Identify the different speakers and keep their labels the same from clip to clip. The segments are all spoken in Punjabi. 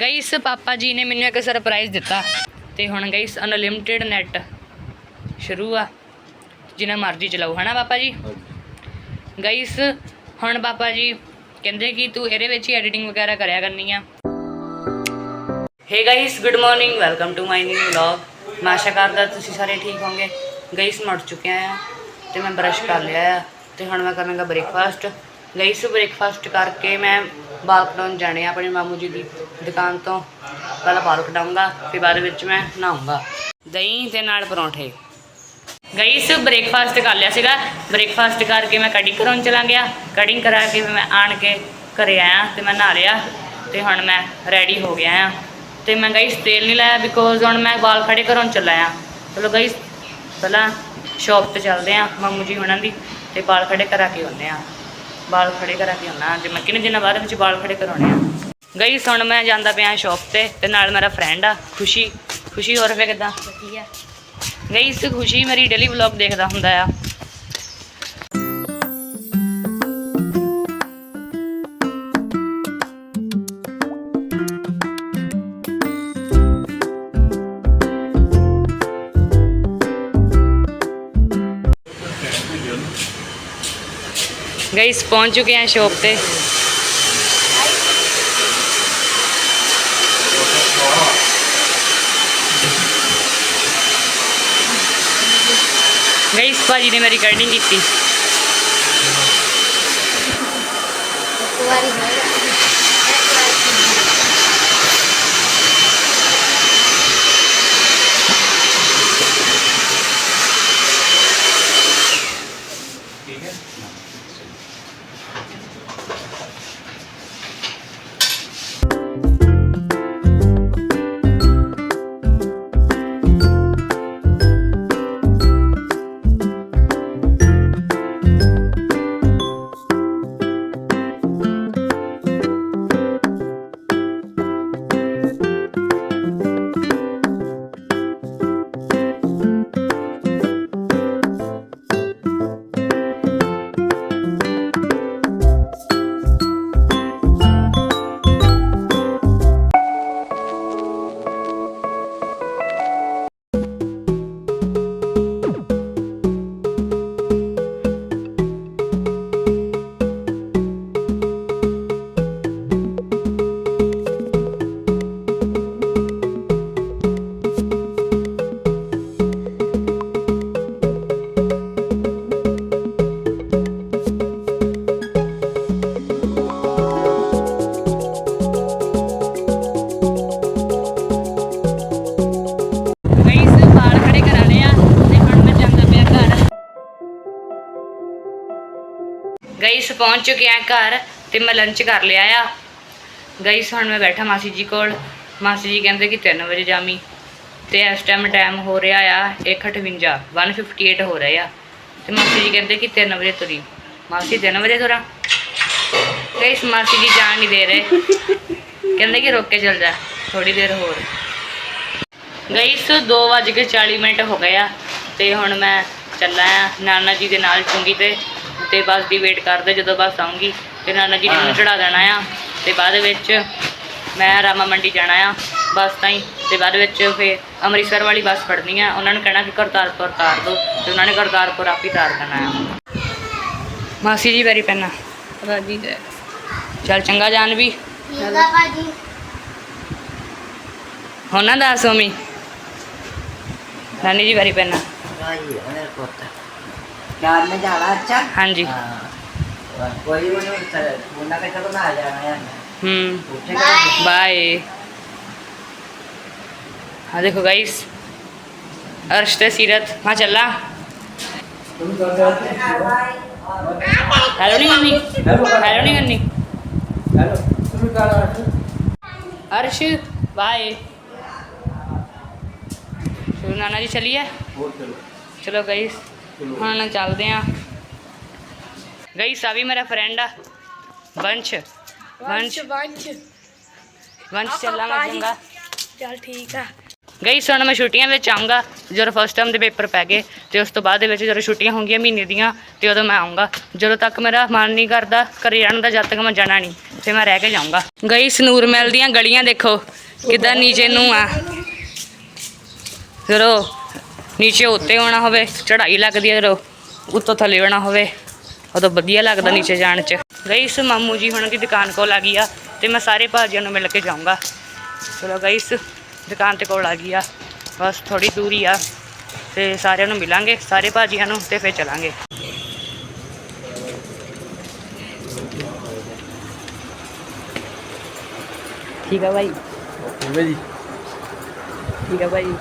Speaker 1: ਗਾਈਸ ਪਾਪਾ ਜੀ ਨੇ ਮੈਨੂੰ ਇੱਕ ਸਰਪ੍ਰਾਈਜ਼ ਦਿੱਤਾ ਤੇ ਹੁਣ ਗਾਈਸ ਅਨਲਿਮਿਟਿਡ ਨੈਟ ਸ਼ੁਰੂ ਆ। ਜਿੰਨਾ ਮਰਜ਼ੀ ਚਲਾਓ ਹਨਾ ਪਾਪਾ ਜੀ? ਗਾਈਸ ਹੁਣ ਪਾਪਾ ਜੀ ਕਹਿੰਦੇ ਕਿ ਤੂੰ ਇਹਦੇ ਵਿੱਚ ਹੀ ਐਡੀਟਿੰਗ ਵਗੈਰਾ ਕਰਿਆ ਕਰਨੀ ਆ। Hey guys good morning welcome to my new vlog ਮੈਂ ਆਸ਼ਾ ਕਰਦਾ ਤੁਸੀਂ ਸਾਰੇ ਠੀਕ ਹੋਵੋਗੇ। ਗਾਈਸ ਮੈਂ ਉੱਠ ਚੁੱਕਿਆ ਆ ਤੇ ਮੈਂ ਬਰਸ਼ ਕਰ ਲਿਆ ਆ ਤੇ ਹੁਣ ਮੈਂ ਕਰਾਂਗਾ ਬ੍ਰੇਕਫਾਸਟ ਗਾਈਸ ਬ੍ਰੇਕਫਾਸਟ ਕਰਕੇ ਮੈਂ ਬਾਲ ਕਟਾਉਣ ਜਾਣੇ ਆ, ਆਪਣੇ ਮਾਮੂ ਜੀ ਦੀ ਦੁਕਾਨ ਤੋਂ। ਪਹਿਲਾਂ ਬਾਲ ਕਟਾਉਂਗਾ ਫਿਰ ਬਾਅਦ ਵਿੱਚ ਮੈਂ ਨਹਾਉਂਗਾ ਦਹੀਂ ਤੇ ਨਾਲ ਪਰੌਂਠੇ। ਗਾਈਸ ਬ੍ਰੇਕਫਾਸਟ ਕਰ ਲਿਆ ਸੀਗਾ। ਬ੍ਰੇਕਫਾਸਟ ਕਰਕੇ ਮੈਂ ਕਟਿੰਗ ਕਰਾਉਣ ਚਲਾ ਗਿਆ। ਕਟਿੰਗ ਕਰਾ ਕੇ ਮੈਂ ਆਣ ਕੇ ਘਰੇ ਆਇਆ ਤੇ ਮੈਂ ਨਹਾ ਲਿਆ ਤੇ ਹੁਣ ਮੈਂ ਰੈਡੀ ਹੋ ਗਿਆ ਆ। ਤੇ ਮੈਂ ਗਾਈਸ ਤੇਲ ਨਹੀਂ ਲਾਇਆ ਬਿਕੋਜ਼ ਹੁਣ ਮੈਂ ਵਾਲ ਖੜੇ ਕਰਾਉਣ ਚੱਲਾ ਆ। ਚਲੋ ਗਈ ਪਹਿਲਾਂ ਸ਼ਾਪ ਤੇ ਚੱਲਦੇ ਆ, ਮਾਮੂ ਜੀ ਹੁਣਾਂ ਦੀ ਤੇ ਵਾਲ ਖੜੇ ਕਰਾ ਕੇ ਆਉਂਦੇ ਆ। ਵਾਲ ਖੜੇ ਕਰਾ ਕੇ ਆਉਣਾ ਤੇ ਮੈਂ ਕਿੰਨੇ ਦਿਨਾਂ ਬਾਅਦ ਵਿੱਚ ਵਾਲ ਖੜੇ ਕਰਾਉਣੇ ਆ। ਗਾਈਸ ਹੁਣ ਮੈਂ ਜਾਂਦਾ ਪਿਆ ਸ਼ਾਪ ਤੇ ਤੇ ਨਾਲ ਮੇਰਾ ਫਰੈਂਡ ਆ ਖੁਸ਼ੀ। ਖੁਸ਼ੀ ਹੋਰ ਫੇ ਕਿਦਾਂ?
Speaker 2: ਵਧੀਆ।
Speaker 1: ਗਾਈਸ ਖੁਸ਼ੀ ਮੇਰੀ ਡੇਲੀ ਵਲੌਗ ਦੇਖਦਾ ਹੁੰਦਾ ਆ। ਗਾਈਸ ਪਹੁੰਚ ਚੁੱਕੇ ਆ ਸ਼ਾਪ ਤੇ ਗਾਈਸ ਭਾਜੀ ਨੇ ਮੇਰੀ ਕਟਿੰਗ ਕੀਤੀ
Speaker 2: ਇੱਕ ਵਾਰੀ
Speaker 1: ਗਾਈਸ ਪਹੁੰਚ ਚੁੱਕੇ ਆ ਘਰ ਤੇ ਮੈਂ ਲੰਚ ਕਰ ਲਿਆ ਆ। ਗਾਈਸ ਹੁਣ ਮੈਂ ਬੈਠਾ ਮਾਸੀ ਜੀ ਕੋਲ। ਮਾਸੀ ਜੀ ਕਹਿੰਦੇ ਕਿ 3 ਵਜੇ ਜਾਮੀ ਤੇ ਇਸ ਟਾਈਮ ਟਾਈਮ ਹੋ ਰਿਹਾ ਆ 1:58 158 ਹੋ ਰਿਹਾ ਆ। ਤੇ ਮਾਸੀ ਜੀ ਕਹਿੰਦੇ ਕਿ 3 ਵਜੇ ਤੁਰੀ। ਮਾਸੀ 3 ਵਜੇ ਤੁਰਾਂ? ਗਾਈਸ ਮਾਸੀ ਜੀ ਜਾਣ ਨਹੀਂ ਦੇ ਰਹੇ। ਕਹਿੰਦੇ ਕਿ ਰੁਕ ਕੇ ਚੱਲ ਜਾ ਥੋੜੀ ਦੇਰ ਹੋਰ। ਗਾਈਸ 2:40 ਮਿੰਟ ਹੋ ਗਏ ਆ। ਤੇ ਹੁਣ ਮੈਂ ਚੱਲਾਂ ਆ, ਨਾਨਾ ਜੀ ਦੇ ਨਾਲ ਚੁੰਗੀ ਤੇ। ਤੇ ਬੱਸ ਦੀ ਵੇਟ ਕਰਦੇ ਜਦੋਂ ਬੱਸ ਆਉਂਗੀ ਤੇ ਨਾਨਾ ਜੀ ਨੇ ਮੈਨੂੰ ਚੜਾ ਦੇਣਾ ਆ। ਤੇ ਬਾਅਦ ਵਿੱਚ ਮੈਂ ਰਾਮਾ ਮੰਡੀ ਜਾਣਾ ਆ ਬੱਸ ਤਾਈਂ। ਤੇ ਬਾਅਦ ਵਿੱਚ ਫੇ ਅੰਮ੍ਰਿਤਸਰ ਵਾਲੀ ਬੱਸ ਫੜਨੀ ਆ। ਉਹਨਾਂ ਨੂੰ ਕਹਿਣਾ ਕਿ ਕਰਤਾਰਪੁਰ ਤਾਰ ਦਿਓ ਤੇ ਉਹਨਾਂ ਨੇ ਕਰਤਾਰਪੁਰ ਆਪ ਹੀ ਤਾਰ ਦੇਣਾ ਆ। ਮਾਸੀ ਜੀ ਵੈਰੀ ਪੈਨਾ
Speaker 2: ਰਾਜੀ ਦੇ
Speaker 1: ਚੱਲ ਚੰਗਾ ਜਾਨ ਵੀ ਹੁਣ ਦੱਸ ਮੰਮੀ। ਨਾਨੀ ਜੀ ਵੈਰੀ ਪੈਨਾ
Speaker 3: ਰਾਜੀ ਹੈ ਮੇਰੇ चार में जाना अच्छा? हाँ जी। कोई तो ना आ जाना हम्म।
Speaker 1: बाय।
Speaker 3: हाँ
Speaker 1: देखो गाइस अर्श ते सीरत हाँ चल रहा हेलो नहीं करनी। हेलो नहीं करनी। अर्श? बाय। नाना जी चलिए चलो। गाइस ਚਲੋ ਹੁਣ ਚੱਲਦੇ ਆ। ਗਾਇਸ ਆ ਵੀ ਮੇਰਾ ਫਰੈਂਡ ਆ। ਵੰਸ਼। ਵੰਸ਼।
Speaker 2: ਵੰਸ਼
Speaker 1: ਵੰਸ਼ ਚੱਲਾਂਗਾ ਚੰਗਾ।
Speaker 2: ਚੱਲ ਠੀਕ ਆ।
Speaker 1: ਗਈ ਹੁਣ ਮੈਂ ਛੁੱਟੀਆਂ ਵਿੱਚ ਆਉਂਗਾ ਜਦੋਂ ਫਸਟ ਟਰਮ ਦੇ ਪੇਪਰ ਪੈ ਗਏ ਤੇ ਉਸ ਤੋਂ ਬਾਅਦ ਦੇ ਵਿੱਚ ਜਦੋਂ ਛੁੱਟੀਆਂ ਹੋਣਗੀਆਂ ਮਹੀਨੇ ਦੀਆਂ ਤੇ ਉਦੋਂ ਮੈਂ ਆਉਂਗਾ ਜਦੋਂ ਤੱਕ ਮੇਰਾ ਮਨ ਨਹੀਂ ਕਰਦਾ ਘਰੇ ਜਾਣ ਦਾ ਜਦ ਤੱਕ ਮੈਂ ਜਾਣਾ ਨਹੀਂ ਉੱਥੇ ਮੈਂ ਰਹਿ ਕੇ ਜਾਊਂਗਾ। ਗਈ ਸਨੂਰ ਮਹਿਲ ਦੀਆਂ ਗਲੀਆਂ ਦੇਖੋ ਕਿੱਦਾਂ ਨੀਚੇ ਨੂੰ ਆ। ਜਦੋਂ ਨੀਚੇ ਉੱਤੇ ਆਉਣਾ ਹੋਵੇ ਚੜ੍ਹਾਈ ਲੱਗਦੀ ਹੈ ਜਦੋਂ ਉੱਤੋਂ ਥੱਲੇ ਆਉਣਾ ਹੋਵੇ ਉਦੋਂ ਵਧੀਆ ਲੱਗਦਾ ਨੀਚੇ ਜਾਣ 'ਚ। ਗਈਸ ਮਾਮੂ ਜੀ ਹੁਣ ਦੀ ਦੁਕਾਨ ਕੋਲ ਆ ਗਈ ਆ ਤੇ ਮੈਂ ਸਾਰੇ ਭਾਜੀਆਂ ਨੂੰ ਮਿਲ ਕੇ ਜਾਊਂਗਾ। ਚਲੋ ਗਈਸ ਦੁਕਾਨ ਤੇ ਕੋਲ ਆ ਗਈ ਆ। ਬਸ ਥੋੜੀ ਦੂਰੀ ਆ ਤੇ ਸਾਰਿਆਂ ਨੂੰ ਮਿਲਾਂਗੇ ਸਾਰੇ ਭਾਜੀਆਂ ਨੂੰ ਤੇ ਫਿਰ ਚਲਾਂਗੇ। ਠੀਕ ਆ ਭਾਈ।
Speaker 4: ਕਿਵੇਂ ਜੀ।
Speaker 1: ਠੀਕ ਆ ਭਾਈ।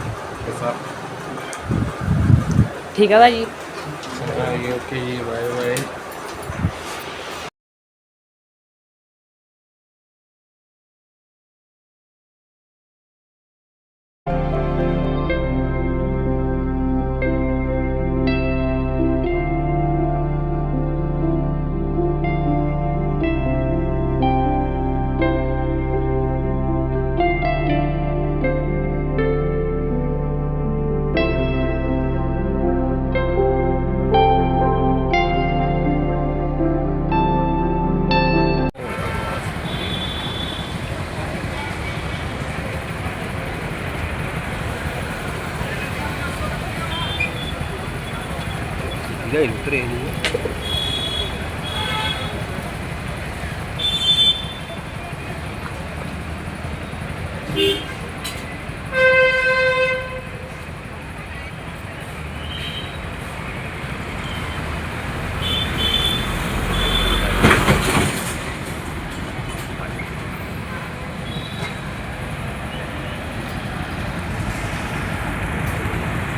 Speaker 1: ਠੀਕ ਆ ਭਾਜੀ।
Speaker 4: ਓਕੇ ਜੀ ਬਾਏ ਬਾਏ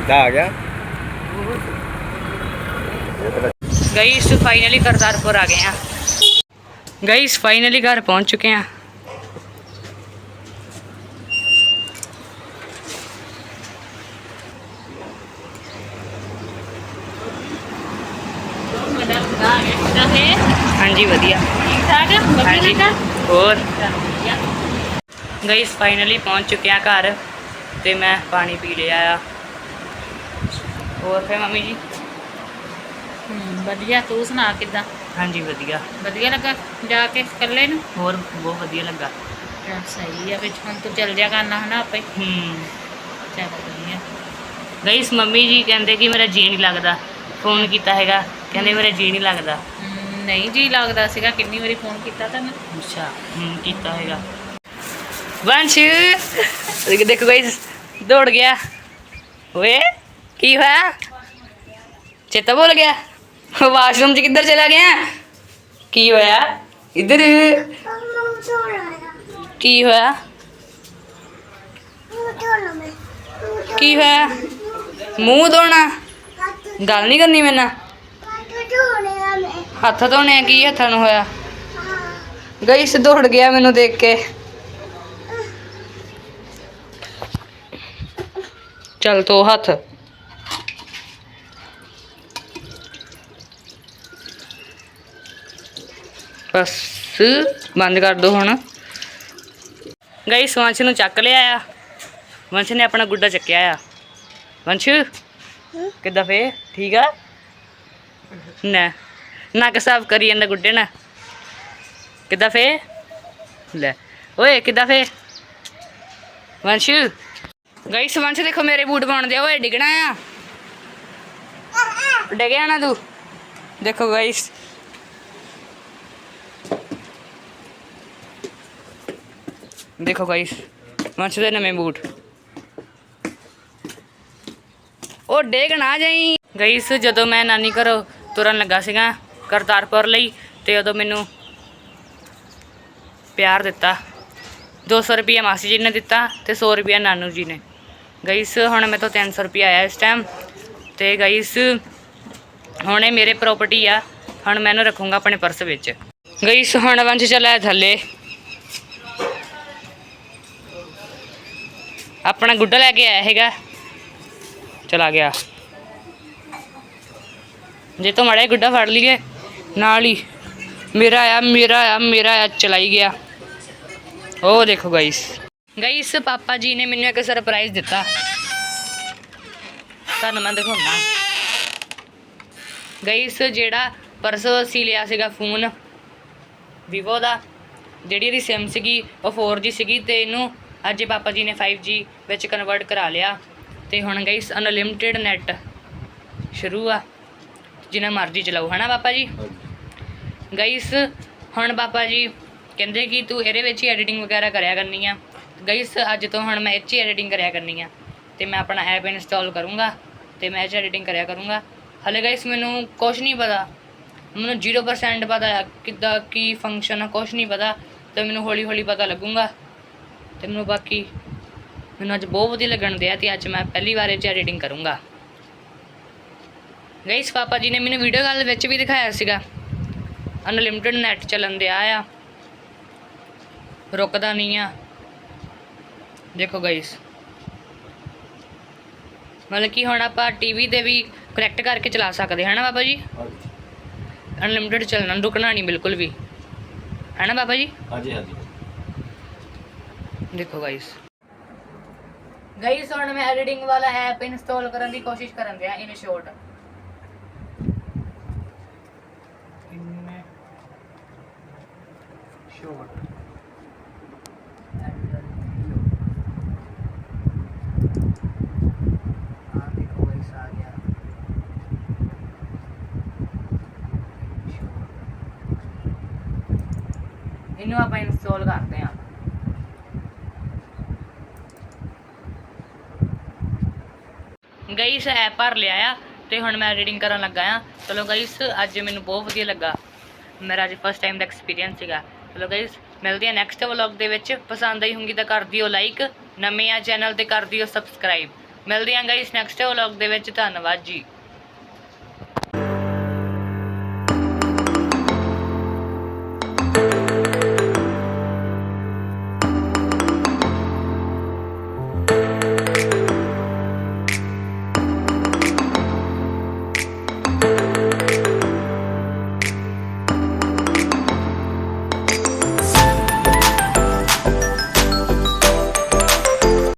Speaker 4: ਕਿੱਦਾਂ ਆ ਗਿਆ।
Speaker 1: ਗਾਈਸ ਫਾਈਨਲੀ ਕਰਤਾਰਪੁਰ ਆ ਗਏ ਆ। ਗਾਈਸ ਫਾਈਨਲੀ ਘਰ ਪਹੁੰਚ ਚੁੱਕੇ ਆ। ਹਾਂਜੀ ਵਧੀਆ। ਹਾਂਜੀ। ਹੋਰ? ਗਾਈਸ ਫਾਈਨਲੀ ਪਹੁੰਚ ਚੁੱਕੇ ਆ ਘਰ। ਤੇ ਮੈਂ ਪਾਣੀ ਪੀ ਲਿਆ ਆ। ਹੋਰ ਫੇ ਮੰਮੀ ਜੀ?
Speaker 5: ਹਮ, ਵਧੀਆ ਤੂੰ ਸੁਣਾ ਕਿੱਦਾਂ?
Speaker 1: ਹਾਂਜੀ ਵਧੀਆ।
Speaker 5: ਵਧੀਆ ਲੱਗਾ ਜਾ ਕੇ ਇਕੱਲੇ ਨੂੰ?
Speaker 1: ਹੋਰ ਬਹੁਤ ਵਧੀਆ ਲੱਗਾ।
Speaker 5: ਚੱਲ ਸਹੀ ਆ ਵਿੱਚ ਹੁਣ ਤੂੰ ਚੱਲ ਜਾ ਕਰਨਾ ਹਨਾ ਆਪੇ?
Speaker 1: ਹੂੰ
Speaker 5: ਚੱਲ ਵਧੀਆ।
Speaker 1: ਗਾਈਸ ਮੰਮੀ ਜੀ ਕਹਿੰਦੇ ਕਿ ਮੇਰਾ ਜੀ ਨਹੀਂ ਲੱਗਦਾ। ਫੋਨ ਕੀਤਾ ਹੈਗਾ ਕਹਿੰਦੇ ਮੇਰਾ ਜੀ ਨਹੀਂ ਲੱਗਦਾ।
Speaker 5: ਹਮ, ਨਹੀਂ ਜੀ ਲੱਗਦਾ ਸੀਗਾ ਕਿੰਨੀ ਵਾਰੀ ਫੋਨ ਕੀਤਾ ਤੈਨੂੰ
Speaker 1: ਅੱਛਾ ਹੂੰ ਕੀਤਾ ਹੈਗਾ। ਵੰਸ਼! ਦੇਖ ਦੇਖੋ ਗਾਈਸ ਦੌੜ ਗਿਆ। ਓਏ! ਕੀ ਹੋਇਆ? ਚੇਤਾ ਭੁੱਲ ਗਿਆ? ਵਾਸ਼ਰੂਮ ਚ ਕਿੱਧਰ ਚਲਾ ਗਿਆ? ਕੀ ਹੋਇਆ? ਇੱਧਰ ਕੀ ਹੋਇਆ? ਕੀ ਹੋਇਆ? ਮੂੰਹ ਧੋਣਾ? ਗੱਲ ਨਹੀਂ ਕਰਨੀ ਮੇਰੇ ਨਾਲ? ਹੱਥ ਧੋਣੇ ਆ, ਕੀ ਹੱਥਾਂ ਨੂੰ ਹੋਇਆ? ਗਈ ਦੌੜ ਗਿਆ ਮੈਨੂੰ ਦੇਖ ਕੇ। ਚਲ ਤੋ ਹੱਥ। ਬਸ ਬੰਦ ਕਰ ਦੋ ਹੁਣ। ਗਈ ਵੰਸ਼ ਨੂੰ ਚੱਕ ਲਿਆ ਆ। ਵੰਸ਼ ਨੇ ਆਪਣਾ ਗੁੱਡਾ ਚੱਕਿਆ ਆ। ਵੰਸ਼, ਕਿੱਦਾਂ ਫੇ? ਠੀਕ ਆ? ਨਾ, ਨੱਕ ਸਾਫ਼ ਕਰੀ ਜਾਂਦਾ ਗੁੱਡੇ ਨਾਲ। ਕਿੱਦਾਂ ਫੇ? ਲੈ, ਓਏ, ਕਿੱਦਾਂ ਫੇ? ਵੰਸ਼ ਗਈ ਵੰਸ਼ ਦੇਖੋ ਮੇਰੇ ਬੂਟ ਪਾਉਣ ਦੇ, ਓਏ, ਡਿਗਣਾ ਆ। ਡਿਗਿਆ ਨਾ ਤੂੰ। ਦੇਖੋ ਗਾਇਸ ਦੇਖੋ ਗਾਇਸ ਵੰਸ਼ ਦੇ ਨਵੇਂ ਬੂਟ। ਉਹ ਡੇਗ ਨਾ ਜਾਈ। ਗਾਇਸ ਜਦੋਂ ਮੈਂ ਨਾਨੀ ਘਰੋਂ ਤੁਰਨ ਲੱਗਾ ਸੀਗਾ ਕਰਤਾਰਪੁਰ ਲਈ ਤੇ ਉਦੋਂ ਮੈਨੂੰ ਪਿਆਰ ਦਿੱਤਾ। 200 ਰੁਪਏ ਮਾਸੀ ਜੀ ਨੇ ਦਿੱਤਾ ਤੇ 100 ਰੁਪਏ ਨਾਨੂ ਜੀ ਨੇ। ਗਾਇਸ ਹੁਣ ਮੇਰੇ ਤੋਂ 300 ਰੁਪਏ ਆਇਆ ਇਸ ਟਾਈਮ ਤੇ ਗਾਇਸ ਹੁਣ ਇਹ ਮੇਰੇ ਪ੍ਰਾਪਰਟੀ ਆ। ਹੁਣ ਮੈਂ ਇਹਨੂੰ ਰੱਖੂੰਗਾ ਆਪਣੇ ਪਰਸ ਵਿੱਚ। ਗਾਇਸ ਹੁਣ ਵੰਸ਼ ਚਲਾ ਥੱਲੇ। ਆਪਣਾ ਗੁੱਡਾ ਲੈ ਕੇ ਆਇਆ ਹੈਗਾ। ਚਲਾ ਗਿਆ। ਜੇ ਤੋਂ ਮੜਾ ਗੁੱਡਾ ਫੜ ਲਈਏ, ਨਾਲ ਹੀ। ਮੇਰਾ ਆ ਮੇਰਾ ਆ ਮੇਰਾ ਆ ਚਲਾਈ ਗਿਆ। ਉਹ ਦੇਖੋ ਗਾਇਸ ਗਾਇਸ ਪਾਪਾ ਜੀ ਨੇ ਮੈਨੂੰ ਇੱਕ ਸਰਪ੍ਰਾਈਜ਼ ਦਿੱਤਾ। ਤੁਹਾਨੂੰ ਮੈਂ ਦਿਖਾਉਣਾ। ਗਾਇਸ ਜਿਹੜਾ ਪਰਸੋਂ ਅਸੀਂ ਲਿਆ ਸੀਗਾ ਫੋਨ vivo ਦਾ, ਜਿਹੜੀ ਇਹਦੀ ਸਿਮ ਸੀਗੀ, ਉਹ 4G ਸੀਗੀ ਤੇ ਇਹਨੂੰ ਅੱਜ ਪਾਪਾ ਜੀ ਨੇ 5G ਵਿੱਚ ਕਨਵਰਟ ਕਰਾ ਲਿਆ ਤੇ ਹੁਣ ਗਾਇਸ ਅਨਲਿਮਿਟਿਡ ਨੈਟ ਸ਼ੁਰੂ ਆ। ਜਿੰਨਾ ਮਰਜ਼ੀ ਚਲਾਓ ਹਨਾ ਪਾਪਾ ਜੀ? ਗਾਇਸ ਹੁਣ ਪਾਪਾ ਜੀ ਕਹਿੰਦੇ ਕਿ ਤੂੰ ਇਹਦੇ ਵਿੱਚ ਹੀ ਐਡੀਟਿੰਗ ਵਗੈਰਾ ਕਰਿਆ ਕਰਨੀ ਆ। ਗਾਇਸ ਅੱਜ ਤੋਂ ਹੁਣ ਮੈਂ ਇਹ 'ਚ ਹੀ ਐਡੀਟਿੰਗ ਕਰਿਆ ਕਰਨੀ ਆ। ਤੇ ਮੈਂ ਆਪਣਾ ਐਪ ਇੰਸਟਾਲ ਕਰੂੰਗਾ ਤੇ ਮੈਂ ਇਹ 'ਚ ਐਡੀਟਿੰਗ ਕਰਿਆ ਕਰੂੰਗਾ। ਹਲੇ ਗਾਇਸ ਮੈਨੂੰ ਕੁਝ ਨਹੀਂ ਪਤਾ। ਮੈਨੂੰ 0% ਪਤਾ ਕਿੱਦਾਂ ਕੀ ਫੰਕਸ਼ਨ ਆ ਕੁਝ ਨਹੀਂ ਪਤਾ। ਤੇ ਮੈਨੂੰ ਹੌਲੀ ਹੌਲੀ ਪਤਾ ਲੱਗੂਗਾ। ਤੇ ਮੈਨੂੰ ਬਾਕੀ ਮੈਨੂੰ ਅੱਜ ਬਹੁਤ ਵਧੀਆ ਲੱਗਣ ਦਿਆ ਤੇ ਅੱਜ ਮੈਂ ਪਹਿਲੀ ਵਾਰ ਇਹ 'ਚ ਐਡੀਟਿੰਗ ਕਰੂੰਗਾ। ਗਾਇਸ ਪਾਪਾ ਜੀ ਨੇ ਮੈਨੂੰ ਵੀਡੀਓ ਕਾਲ ਵਿੱਚ ਵੀ ਦਿਖਾਇਆ ਸੀਗਾ। ਅਨਲਿਮਿਟਿਡ ਨੈਟ ਚੱਲਣ ਦਿਆ ਆ। ਰੁਕਦਾ ਨਹੀਂ ਆ। ਦੇਖੋ ਗਾਇਸ। ਮਤਲਬ ਕਿ ਹੁਣ ਆਪਾਂ ਟੀਵੀ ਤੇ ਵੀ ਕਨੈਕਟ ਕਰਕੇ ਚਲਾ ਸਕਦੇ ਹਾਂ ਨਾ ਬਾਬਾ ਜੀ?
Speaker 4: ਹਾਂਜੀ।
Speaker 1: ਅਨਲਿਮਿਟਿਡ ਚੱਲਣਾ ਰੁਕਣਾ ਨਹੀਂ ਬਿਲਕੁਲ ਵੀ। ਹੈ ਨਾ ਬਾਬਾ ਜੀ?
Speaker 4: ਹਾਂਜੀ ਹਾਂਜੀ।
Speaker 1: ਦੇਖੋ ਗਾਇਸ ਗਾਇਸ ਹੁਣ ਮੈਂ ਐਡੀਟਿੰਗ ਵਾਲਾ ਐਪ ਇੰਸਟਾਲ ਕਰਨ ਦੀ ਕੋਸ਼ਿਸ਼ ਕਰਨ ਦਿਆ ਇਨ ਸ਼ੋਰਟ ਇਨ ਸ਼ੋਰਟ ਆ ਦੇਖੋ ਗਾਇਸ ਆ ਗਿਆ। ਇਹਨੂੰ ਆਪਾਂ ਇੰਸਟਾਲ ਕਰਦੇ ਹਾਂ ਗਾਈਸ ਐਪ ਭਰ ਲਿਆ ਆ ਤੇ ਹੁਣ ਮੈਂ ਰੀਡਿੰਗ ਕਰਨ ਲੱਗਾ ਆ। ਚਲੋ ਗਾਈਸ ਅੱਜ ਮੈਨੂੰ ਬਹੁਤ ਵਧੀਆ ਲੱਗਾ। ਮੇਰਾ ਅੱਜ ਫਸਟ ਟਾਈਮ ਦਾ ਐਕਸਪੀਰੀਅੰਸ ਸੀਗਾ। ਚਲੋ ਗਾਈਸ ਮਿਲਦੇ ਆ ਨੈਕਸਟ ਵਲੌਗ ਦੇ ਵਿੱਚ। ਪਸੰਦ ਆਈ ਹੋਊਗੀ ਤਾਂ ਕਰ ਦਿਓ ਲਾਈਕ ਨਵੇਂ ਆ ਚੈਨਲ ਤੇ ਕਰ ਦਿਓ ਸਬਸਕ੍ਰਾਈਬ ਮਿਲਦੇ ਆ ਗਾਈਸ ਨੈਕਸਟ ਵਲੌਗ ਦੇ ਵਿੱਚ। ਧੰਨਵਾਦ ਜੀ।